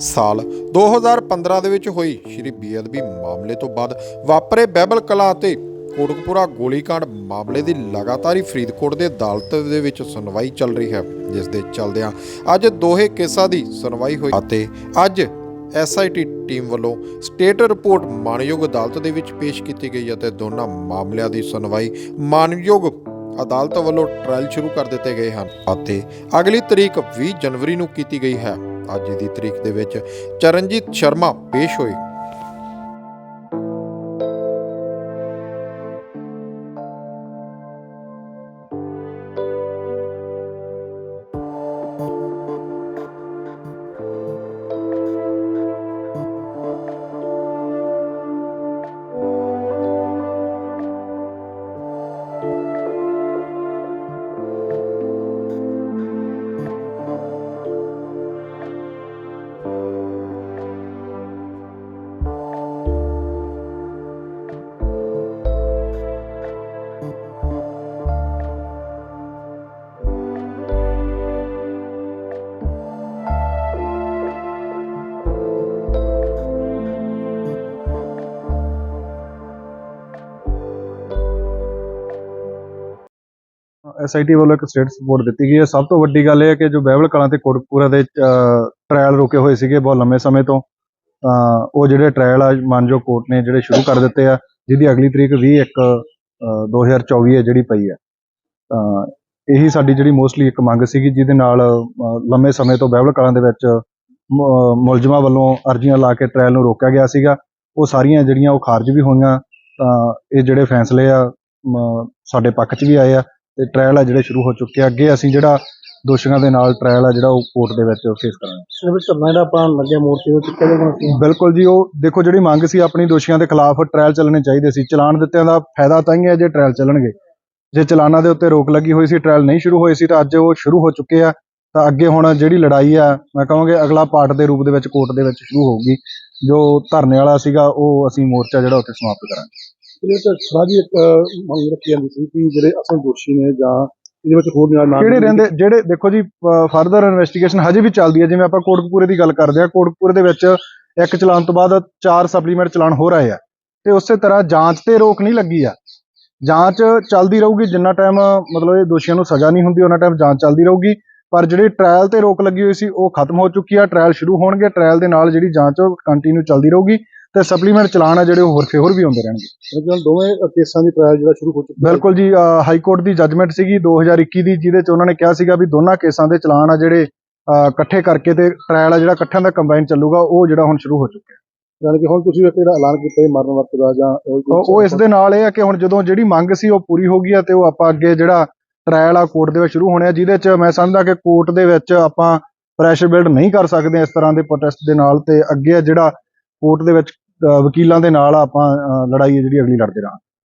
ਸਾਲ 2015 ਦੇ ਵਿੱਚ ਹੋਈ ਸ਼੍ਰੀ ਬੇਅਦਬੀ ਮਾਮਲੇ ਤੋਂ ਬਾਅਦ ਵਾਪਰੇ ਬਹਿਬਲ ਕਲਾਂ ਅਤੇ ਕੋਟਕਪੂਰਾ ਗੋਲੀकांड ਮਾਮਲੇ ਦੀ ਲਗਾਤਾਰ ਹੀ ਫਰੀਦਕੋਟ ਦੇ ਅਦਾਲਤ ਦੇ ਵਿੱਚ ਸੁਣਵਾਈ ਚੱਲ ਰਹੀ ਹੈ, ਜਿਸ ਦੇ ਚੱਲਦਿਆਂ ਅੱਜ ਦੋਹੇ ਕੇਸਾਂ ਦੀ ਸੁਣਵਾਈ ਹੋਈ ਅਤੇ ਅੱਜ ਐਸਆਈਟੀ ਟੀਮ ਵੱਲੋਂ ਸਟੇਟ ਰਿਪੋਰਟ ਮਾਨਯੋਗ ਅਦਾਲਤ ਦੇ ਵਿੱਚ ਪੇਸ਼ ਕੀਤੀ ਗਈ ਅਤੇ ਦੋਨਾਂ ਮਾਮਲਿਆਂ ਦੀ ਸੁਣਵਾਈ ਮਾਨਯੋਗ ਅਦਾਲਤ ਵੱਲੋਂ ਟ੍ਰਾਇਲ ਸ਼ੁਰੂ ਕਰ ਦਿੱਤੇ ਗਏ ਹਨ ਅਤੇ ਅਗਲੀ ਤਰੀਕ 20 ਜਨਵਰੀ ਨੂੰ ਕੀਤੀ ਗਈ ਹੈ। ਅੱਜ ਦੀ ਤਰੀਕ ਦੇ ਵਿੱਚ ਚਰਨਜੀਤ ਸ਼ਰਮਾ ਪੇਸ਼ ਹੋਏ। ਐਸਆਈਟੀ ਵੱਲੋਂ ਇੱਕ ਸਟੇਟ ਸਪੋਰਟ ਦਿੱਤੀ ਗਈ ਹੈ। ਸਭ ਤੋਂ ਵੱਡੀ ਗੱਲ ਇਹ ਹੈ ਕਿ ਜੋ ਬਹਿਬਲ ਕਲਾਂ ਤੇ ਕੋਟਕਪੂਰਾ ਦੇ ਟ੍ਰਾਇਲ ਰੁਕੇ ਹੋਏ ਸੀਗੇ ਬਹੁਤ ਲੰਮੇ ਸਮੇਂ ਤੋਂ ਤਾਂ ਉਹ ਜਿਹੜੇ ਟ੍ਰਾਇਲ ਆ ਮਾਨਜੋ ਕੋਰਟ ਨੇ ਜਿਹੜੇ ਸ਼ੁਰੂ ਕਰ ਦਿੱਤੇ ਆ ਜਿਹਦੀ ਅਗਲੀ ਤਰੀਕ 21 ਇੱਕ ਅ, 2024 ਹੈ ਜਿਹੜੀ ਪਈ ਹੈ। ਤਾਂ ਇਹੀ ਸਾਡੀ ਜਿਹੜੀ ਮੋਸਟਲੀ ਇੱਕ ਮੰਗ ਸੀਗੀ ਜਿਹਦੇ ਨਾਲ ਲੰਮੇ ਸਮੇਂ ਤੋਂ ਬਹਿਬਲ ਕਲਾਂ ਦੇ ਵਿੱਚ ਮੁਲਜ਼ਮਾਂ ਵੱਲੋਂ ਅਰਜ਼ੀਆਂ ਲਾ ਕੇ ਟ੍ਰਾਇਲ ਨੂੰ ਰੋਕਿਆ ਗਿਆ ਸੀਗਾ। ਉਹ ਸਾਰੀਆਂ ਜਿਹੜੀਆਂ ਉਹ ਖਾਰਜ ਵੀ ਹੋਈਆਂ ਤਾਂ ਇਹ ਜਿਹੜੇ ਫੈਸਲੇ ਆ ਸਾਡੇ ਪੱਖ 'ਚ ਵੀ ਆਏ ਆ। ਤੇ ਟ੍ਰਾਇਲ ਆ ਜਿਹੜੇ ਸ਼ੁਰੂ ਹੋ ਚੁੱਕੇ ਆ। ਅੱਗੇ ਅਸੀਂ ਜਿਹੜਾ ਦੋਸ਼ੀਆਂ ਦੇ ਨਾਲ ਟ੍ਰਾਇਲ ਆ ਜਿਹੜਾ ਉਹ ਕੋਰਟ ਦੇ ਵਿੱਚ ਫੇਸ ਕਰਾਂਗੇ। ਵਿੱਚ ਧਰਨਾ ਜਿਹੜਾ ਆਪਾਂ ਲੱਗੇ ਮੂਰਤੀ ਉਹ ਚੁੱਕੇ ਦੇ ਸੀ? ਬਿਲਕੁਲ ਜੀ ਉਹ ਦੇਖੋ ਜਿਹੜੀ ਮੰਗ ਸੀ ਆਪਣੀ ਦੋਸ਼ੀਆਂ ਦੇ ਖਿਲਾਫ ਟ੍ਰਾਇਲ ਚੱਲਣੇ ਚਾਹੀਦੇ ਸੀ। ਚਲਾਨ ਦਿੱਤਿਆਂ ਦਾ ਫਾਇਦਾ ਤਾਂ ਹੀ ਹੈ ਜੇ ਟ੍ਰਾਇਲ ਚੱਲਣਗੇ। ਜੇ ਚਲਾਨਾਂ ਦੇ ਉੱਤੇ ਰੋਕ ਲੱਗੀ ਹੋਈ ਸੀ ਟ੍ਰਾਇਲ ਨਹੀਂ ਸ਼ੁਰੂ ਹੋਏ ਸੀ ਤਾਂ ਅੱਜ ਉਹ ਸ਼ੁਰੂ ਹੋ ਚੁੱਕੇ ਆ। ਤਾਂ ਅੱਗੇ ਹੁਣ ਜਿਹੜੀ ਲੜਾਈ ਆ ਮੈਂ ਕਹਾਂਗੇ ਅਗਲਾ ਪਾਰਟ ਦੇ ਰੂਪ ਦੇ ਵਿੱਚ ਕੋਰਟ ਦੇ ਵਿੱਚ ਸ਼ੁਰੂ ਹੋਊਗੀ। ਜੋ ਧਰਨੇ ਵਾਲਾ ਸੀਗਾ ਉਹ ਅਸੀਂ ਮੋਰਚਾ ਜਿਹੜਾ ਉੱਥੇ ਸਮਾਪਤ ਕਰਾਂਗੇ। ਇਹਦੇ ਵਿੱਚ ਸਾਡੀ ਇੱਕ ਮੰਗ ਰੱਖੀ ਜਾਂਦੀ ਸੀ ਕਿ ਜਿਹੜੇ ਅਸਲ ਦੋਸ਼ੀ ਨੇ ਜਾਂ ਇਹਦੇ ਵਿੱਚ ਹੋਰ ਨਾਲ ਕਿਹੜੇ ਰਹਿੰਦੇ ਜਿਹੜੇ ਦੇਖੋ ਜੀ ਫਰਦਰ ਇਨਵੈਸਟੀਗੇਸ਼ਨ ਹਜੇ ਵੀ ਚੱਲਦੀ ਹੈ ਜਿਵੇਂ ਆਪਾਂ ਕੋਟਕਪੂਰੇ ਦੀ ਗੱਲ ਕਰਦੇ ਆ ਕੋਟਕਪੂਰੇ ਦੇ ਵਿੱਚ ਇੱਕ ਚਲਾਨ ਤੋਂ ਬਾਅਦ ਚਾਰ ਸਪਲੀਮੈਂਟ ਚਲਾਨ ਹੋ ਰਹੇ ਆ। ਤੇ ਉਸੇ ਤਰ੍ਹਾਂ ਜਾਂਚ ਤੇ ਰੋਕ ਨਹੀਂ ਲੱਗੀ ਆ। ਜਾਂਚ ਚੱਲਦੀ ਰਹੂਗੀ ਜਿੰਨਾ ਟਾਈਮ ਮਤਲਬ ਇਹ ਦੋਸ਼ੀਆਂ ਨੂੰ ਸਜ਼ਾ ਨਹੀਂ ਹੁੰਦੀ ਉਹਨਾਂ ਟਾਈਮ ਜਾਂਚ ਚੱਲਦੀ ਰਹੂਗੀ। ਪਰ ਜਿਹੜੀ ਟ੍ਰਾਇਲ ਤੇ ਰੋਕ ਲੱਗੀ ਹੋਈ ਸੀ ਉਹ ਖਤਮ ਹੋ ਚੁੱਕੀ ਆ। ਟ੍ਰਾਇਲ ਸ਼ੁਰੂ ਹੋਣਗੇ ਟ੍ਰਾਇਲ ਦੇ ਨਾਲ ਜਿਹੜੀ ਜਾਂਚ ਉਹ ਕੰਟੀਨਿਊ ਚੱਲਦੀ ਰਹੂਗੀ। ਤੇ ਸਪਲੀਮੈਂਟ ਚਲਾਨ ਆ ਜਿਹੜੇ ਉਹ ਹੋਰ ਵੀ ਆਉਂਦੇ ਰਹਿਣਗੇ। ਕਿਉਂਕਿ ਦੋਵੇਂ ਕੇਸਾਂ ਦੀ ਟ੍ਰਾਇਲ ਜਿਹੜਾ ਸ਼ੁਰੂ ਹੋ ਚੁੱਕਾ ਬਿਲਕੁਲ ਜੀ ਹਾਈ ਕੋਰਟ ਦੀ ਜੱਜਮੈਂਟ ਸੀਗੀ 2021 ਦੀ ਜਿਹਦੇ ਚ ਉਹਨਾਂ ਨੇ ਕਿਹਾ ਸੀਗਾ ਵੀ ਦੋਨਾਂ ਕੇਸਾਂ ਦੇ ਚਲਾਨ ਆ ਜਿਹੜੇ ਇਕੱਠੇ ਕਰਕੇ ਤੇ ਟ੍ਰਾਇਲ ਆ ਜਿਹੜਾ ਇਕੱਠਿਆਂ ਦਾ ਕੰਬਾਈਨ ਚੱਲੂਗਾ ਉਹ ਜਿਹੜਾ ਹੁਣ ਸ਼ੁਰੂ ਹੋ ਚੁੱਕਿਆ। ਯਾਨੀ ਕਿ ਹੁਣ ਤੁਸੀਂ ਇੱਕ ਜਿਹੜਾ ਐਲਾਨ ਕੀਤਾ ਹੈ ਮਰਨ ਵਕਤ ਦਾ ਜਾਂ ਉਹ ਇਸ ਦੇ ਨਾਲ ਇਹ ਆ ਕਿ ਹੁਣ ਜਦੋਂ ਜਿਹੜੀ ਮੰਗ ਸੀ ਉਹ ਪੂਰੀ ਹੋ ਗਈ ਆ ਤੇ ਉਹ ਆਪਾਂ ਅੱਗੇ ਜਿਹੜਾ ਟ੍ਰਾਇਲ ਆ ਕੋਰਟ ਦੇ ਵਿੱਚ ਸ਼ੁਰੂ ਹੋਣੇ ਜਿਹਦੇ ਚ ਮੈਂ ਸਮਝਦਾ ਕਿ ਕੋਰਟ ਦੇ ਵਿੱਚ ਆਪਾਂ ਪ੍ਰੈਸ਼ਰ ਬਿਲਡ ਨਹੀਂ ਕਰ ਸਕਦੇ ਇਸ ਤਰ੍ਹਾਂ ਦੇ ਪ੍ਰੋਟੈਸਟ ਦੇ ਨਾਲ ਤੇ ਅੱਗੇ ਜਿਹੜਾ ਕੋਰਟ ਦੇ ਵਿੱਚ ਵਕੀਲਾਂ ਦੇ ਨਾਲ ਆਪਾਂ ਲੜਾਈ ਹੈ ਜਿਹੜੀ ਅਗਲੀ ਲੜਦੇ ਰਹਾਂਗੇ।